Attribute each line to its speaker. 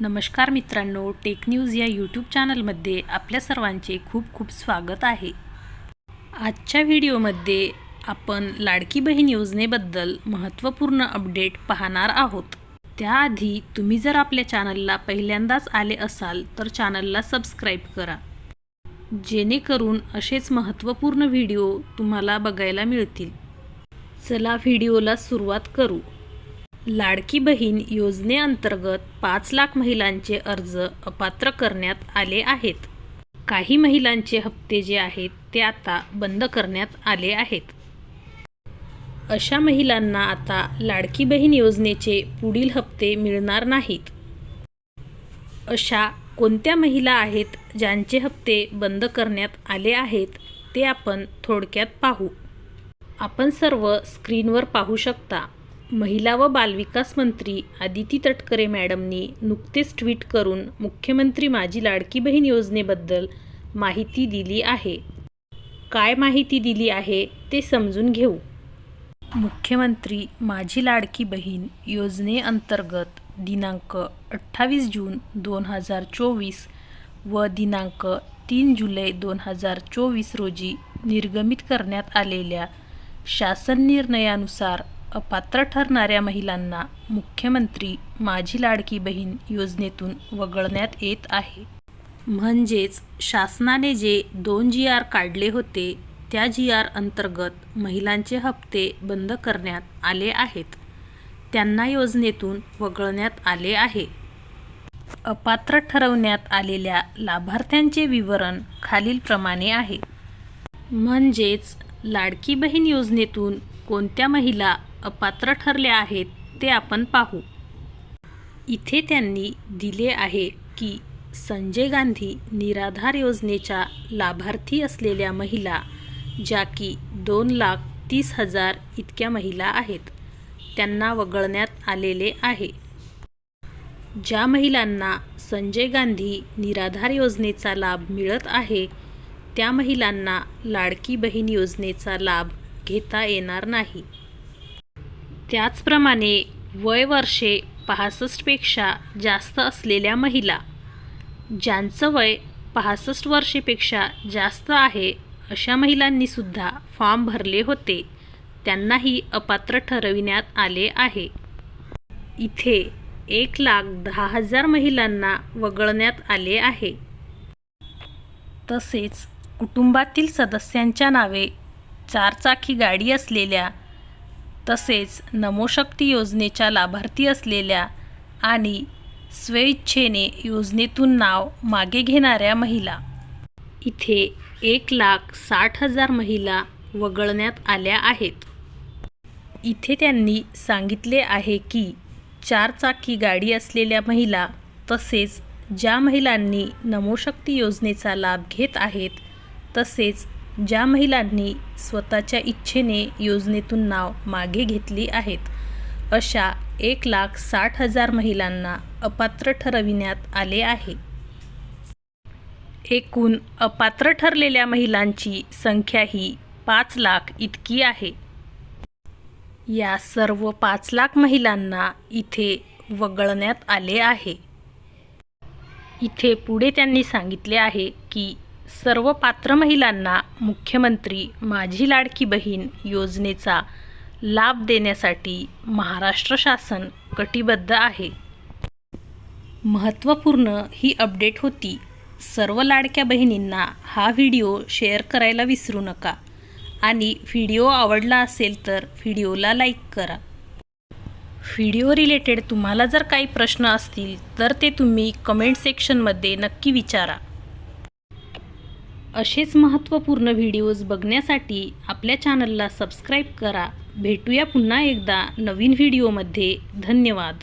Speaker 1: नमस्कार मित्रांनो tech news या यूट्यूब चॅनलमध्ये आपल्या सर्वांचे खूप खूप स्वागत आहे. आजच्या व्हिडिओमध्ये आपण लाडकी बहीण योजनेबद्दल महत्त्वपूर्ण अपडेट पाहणार आहोत. त्याआधी तुम्ही जर आपल्या चॅनलला पहिल्यांदाच आले असाल तर चॅनलला सबस्क्राईब करा. जेणेकरून असेच महत्त्वपूर्ण व्हिडिओ तुम्हाला बघायला मिळतील. चला व्हिडिओला सुरुवात करू. लाडकी बहीण योजनेअंतर्गत पाच लाख महिलांचे अर्ज अपात्र करण्यात आले आहेत. काही महिलांचे हप्ते जे आहेत ते आता बंद करण्यात आले आहेत. अशा महिलांना आता लाडकी बहीण योजनेचे पुढील हप्ते मिळणार नाहीत. अशा कोणत्या महिला आहेत ज्यांचे हप्ते बंद करण्यात आले आहेत ते आपण थोडक्यात पाहू. आपण सर्व स्क्रीनवर पाहू शकता. महिला व बालविकास मंत्री आदिती तटकरे मॅडमनी नुकतेच ट्विट करून मुख्यमंत्री माझी लाडकी बहीण योजनेबद्दल माहिती दिली आहे. काय माहिती दिली आहे ते समजून घेऊ. मुख्यमंत्री माझी लाडकी बहीण योजनेअंतर्गत दिनांक अठ्ठावीस जून दोन हजार चोवीस व दिनांक तीन जुलै दोन हजार चोवीस रोजी निर्गमित करण्यात आलेल्या शासन निर्णयानुसार अपात्र ठरणाऱ्या महिलांना मुख्यमंत्री माझी लाडकी बहीण योजनेतून वगळण्यात येत आहे. म्हणजेच शासनाने जे दोन जी आर काढले होते त्या जी आर अंतर्गत महिलांचे हप्ते बंद करण्यात आले आहेत. त्यांना योजनेतून वगळण्यात आले आहे. अपात्र ठरवण्यात आलेल्या लाभार्थ्यांचे विवरण खालीलप्रमाणे आहे. म्हणजेच लाडकी बहीण योजनेतून कोणत्या महिला अपात्र ठरल्या आहेत ते आपण पाहू. इथे त्यांनी दिले आहे की संजय गांधी निराधार योजनेच्या लाभार्थी असलेल्या महिला ज्या की दोन लाख तीस हजार इतक्या महिला आहेत त्यांना वगळण्यात आलेले आहे. ज्या महिलांना संजय गांधी निराधार योजनेचा लाभ मिळत आहे त्या महिलांना लाडकी बहीण योजनेचा लाभ घेता येणार नाही. त्याचप्रमाणे वय वर्षे पासष्टपेक्षा जास्त असलेल्या महिला ज्यांचं वय पासष्ट वर्षेपेक्षा जास्त आहे अशा महिलांनीसुद्धा फॉर्म भरले होते. त्यांनाही अपात्र ठरविण्यात आले आहे. इथे एक लाख दहा हजार महिलांना वगळण्यात आले आहे. तसेच कुटुंबातील सदस्यांच्या नावे चारचाकी गाडी असलेल्या तसेच नमोशक्ती योजनेच्या लाभार्थी असलेल्या आणि स्वेच्छेने योजनेतून नाव मागे घेणाऱ्या महिला. इथे एक लाख साठ हजार महिला वगळण्यात आल्या आहेत. इथे त्यांनी सांगितले आहे की चारचाकी गाडी असलेल्या महिला तसेच ज्या महिलांनी नमोशक्ती योजनेचा लाभ घेत आहेत तसेच ज्या महिलांनी स्वतःच्या इच्छेने योजनेतून नाव मागे घेतली आहेत अशा एक लाख साठ हजार महिलांना अपात्र ठरविण्यात आले आहे. एकूण अपात्र ठरलेल्या महिलांची संख्या ही पाच लाख इतकी आहे. या सर्व पाच लाख महिलांना इथे वगळण्यात आले आहे. इथे पुढे त्यांनी सांगितले आहे की सर्व पात्र महिलांना मुख्यमंत्री माझी लाडकी बहीण योजनेचा लाभ देण्यासाठी महाराष्ट्र शासन कटिबद्ध आहे. महत्त्वपूर्ण ही अपडेट होती सर्व लाडक्या बहिणींना हा व्हिडिओ शेअर करायला विसरू नका आणि व्हिडिओ आवडला असेल तर व्हिडिओला लाईक करा. व्हिडिओ रिलेटेड तुम्हाला जर काही प्रश्न असतील तर ते तुम्ही कमेंट सेक्शनमध्ये नक्की विचारा. असेच महत्त्वपूर्ण व्हिडिओज बघण्यासाठी आपल्या चॅनलला सबस्क्राईब करा. भेटूया पुन्हा एकदा नवीन व्हिडिओमध्ये. धन्यवाद.